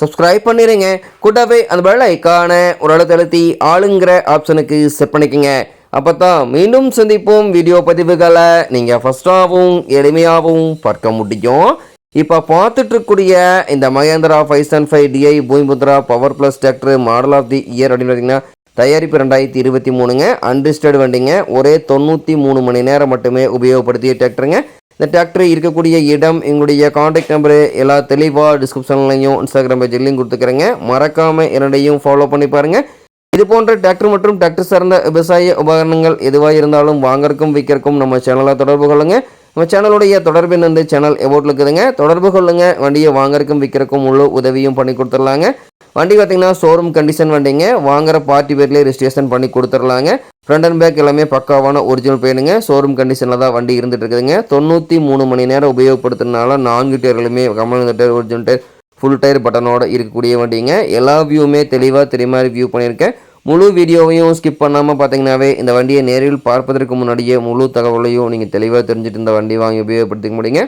Subscribe பண்ணிடுங்க கூட்டவே அந்த bell ஐக்கான ஓரளவு அழுத்தழுத்தி ஆளுங்கிற ஆப்ஷனுக்கு செட் பண்ணிக்கோங்க. அப்போ தான் மீண்டும் சந்திப்போம். வீடியோ பதிவுகளை நீங்கள் ஃபஸ்ட்டாகவும் எளிமையாகவும் பார்க்க முடியும். இப்போ பார்த்துட்ருக்கூடிய இந்த Mahindra five and five DI Bhoomiputra power plus tractor model of the year அப்படின்னு பார்த்தீங்கன்னா தயாரிப்பு ரெண்டாயிரத்தி இருபத்தி மூணுங்க. அன்ரிஸ்டர்டு வண்டிங்க. ஒரே தொண்ணூற்றி மூணு மணி நேரம் மட்டுமே உபயோகப்படுத்திய டிராக்டருங்க இந்த டிராக்டர் இருக்கக்கூடிய இடம் எங்களுடைய காண்டாக்ட் நம்பரு எல்லா தெளிவாக டிஸ்கிரிப்ஷன்லையும் இன்ஸ்டாகிராம் பேஜ்லையும் கொடுத்துக்கிறேங்க. மறக்காமல் என்னடையும் ஃபாலோ பண்ணி பாருங்கள் இது போன்ற டிராக்டர் மற்றும் டிராக்டர் சார்ந்த விவசாய உபகரணங்கள் எதுவாக இருந்தாலும் வாங்கறக்கும் விற்கிறக்கும் நம்ம சேனலை தொடர்பு கொள்ளுங்க. நம்ம சேனலுடைய தொடர்பின் வந்து சேனல் எவோட்டில் இருக்குதுங்க. தொடர்பு கொள்ளுங்கள் வண்டியை வாங்கறக்கும் விற்கிறக்கும் முழு உதவியும் பண்ணி கொடுத்துடலாங்க. வண்டி பார்த்தீங்கன்னா ஷோரூம் கண்டிஷன் வண்டிங்க. வாங்குற பார்ட்டி பேர்லேயே ரெஜிஸ்ட்ரேஷன் பண்ணி கொடுத்துடலாங்க. ஃப்ரண்ட் அண்ட் பேக் எல்லாமே பக்காவான ஒரிஜினல் பெயினுங்க ஷோரூம் கண்டிஷனில் தான் வண்டி இருந்துட்டு இருக்குதுங்க. தொண்ணூற்றி மூணு மணி நேரம் உபயோகப்படுத்துறதுனால நான்கு டயர்களுமே Kamal tyre original tyre full tyre பட்டனோட இருக்கக்கூடிய வண்டிங்க. எல்லா வியூவுமே தெளிவாக தெரியுமாறு வியூ பண்ணியிருக்கேன். முழு வீடியோவையும் ஸ்கிப் பண்ணாமல் பார்த்தீங்கன்னாவே இந்த வண்டியை நேரில் பார்ப்பதற்கு முன்னாடியே முழு தகவலையும் நீங்கள் தெளிவாக தெரிஞ்சுட்டு இந்த வண்டி வாங்கி உபயோகப்படுத்திக்க முடியுங்க.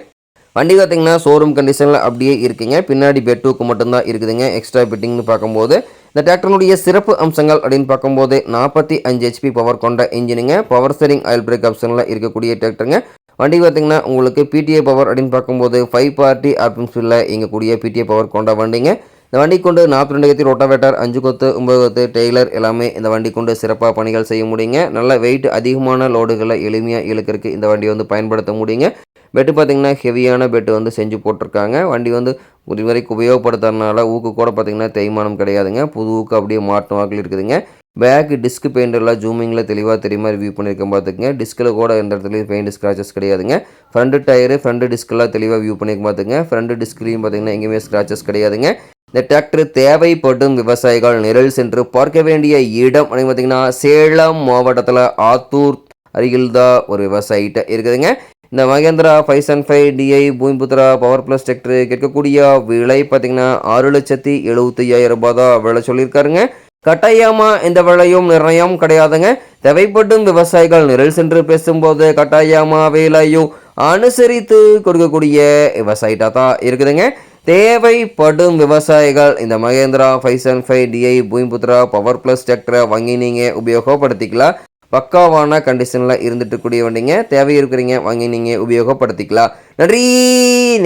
வண்டி பார்த்தீங்கன்னா ஷோரூம் கண்டிஷனில் அப்படியே இருக்குங்க. பின்னாடி பெட்டுக்கு மட்டும்தான் இருக்குதுங்க. எக்ஸ்ட்ரா பெட்டிங்னு பார்க்கும்போது இந்த டிராக்டருடைய சிறப்பு அம்சங்கள் அப்படின்னு பார்க்கும்போது நாற்பத்தி அஞ்சு ஹெச்பி பவர் கொண்ட இன்ஜினுங்க பவர் ஸ்டரிங் ஆயில் பிரேக் ஆப்ஷனில் இருக்கக்கூடிய டிராக்டருங்க வண்டி பார்த்தீங்கன்னா உங்களுக்கு பிடிஏ பவர் அப்படின்னு பார்க்கும்போது ஃபைவ் பார்ட்டி ஆப்ஷன்ஸில் இயங்கக்கூடிய பிடிஏ பவர் கொண்ட வண்டிங்க. இந்த வண்டி கொண்டு நாற்பத்தி ரெண்டு கத்தி ரோட்டாவேட்டர் அஞ்சு கொத்து ஒம்பது கொத்து டெய்லர் எல்லாமே இந்த வண்டி கொண்டு சிறப்பாக பணிகள் செய்ய முடியுங்க. நல்ல வெயிட் அதிகமான லோடுகளை எளிமையாக இழுக்கிறதுக்கு இந்த வண்டி வந்து பயன்படுத்த முடியுங்க. பெட்டு பார்த்தீங்கன்னா ஹெவியான பெட்டு வந்து செஞ்சு போட்டிருக்காங்க. வண்டி வந்து ஒரு வரைக்கும் உபயோகப்படுத்துறதுனால ஊக்கு கூட பார்த்தீங்கன்னா தேய்மானம் கிடையாதுங்க. புது ஊக்கு அப்படியே மாற்று வாக்கில் இருக்குதுங்க. பேக் டிஸ்க் பெயிண்ட் எல்லாம் ஜூமிங்கில் தெளிவாக தெரியுமா ரிவ்யூ பண்ணியிருக்கேன் பார்த்துக்குங்க. டிஸ்கில் கூட எந்த இடத்துலையும் பெயிண்ட் ஸ்க்ராச்சஸ் கிடையாதுங்க. ஃப்ரண்ட் டயரு ஃப்ரண்ட் டிஸ்கெல்லாம் தெளிவாக வியூ பண்ணியிருக்க பார்த்துங்க ஃப்ரண்ட் டிஸ்க்லையும் பார்த்தீங்கன்னா எங்கேயுமே ஸ்க்ராச்சஸ் கிடையாதுங்க. இந்த டிராக்டர் தேவைப்படும் விவசாயிகள் நிரல் சென்று பார்க்க வேண்டிய இடம் அப்படின்னு பார்த்தீங்கன்னா சேலம் மாவட்டத்தில் ஆத்தூர் அருகில் தான் ஒரு விவசாயிட்ட இருக்குதுங்க. இந்த Mahindra five and five DI Bhoomiputra power plus tractor கேட்கக்கூடிய விலை பார்த்தீங்கன்னா ஆறு லட்சத்தி எழுபத்தி ஐயாயிரம் ரூபாய் தான் விலை சொல்லியிருக்காருங்க. கட்டாயமாக இந்த விலையும் நிர்ணயம் கிடையாதுங்க. தேவைப்படும் விவசாயிகள் நிரல் சென்று பேசும்போது கட்டாயமாக விலையும் அனுசரித்து கொடுக்கக்கூடிய விவசாயிட்டா தான் இருக்குதுங்க. தேவைப்படும் விவசாயிகள் இந்த Mahindra five and five DI Bhoomiputra power plus டிராக்டரை வாங்கி நீங்கள் உபயோகப்படுத்திக்கலாம். பக்காவான கண்டிஷனில் இருந்துட்டு கூடிய வண்டிங்க தேவை இருக்கிறீங்க வாங்கி நீங்கள் உபயோகப்படுத்திக்கலாம். நன்றி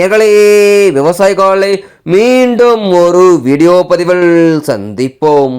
நிகழே விவசாய காலை மீண்டும் ஒரு வீடியோ பதிவில் சந்திப்போம்.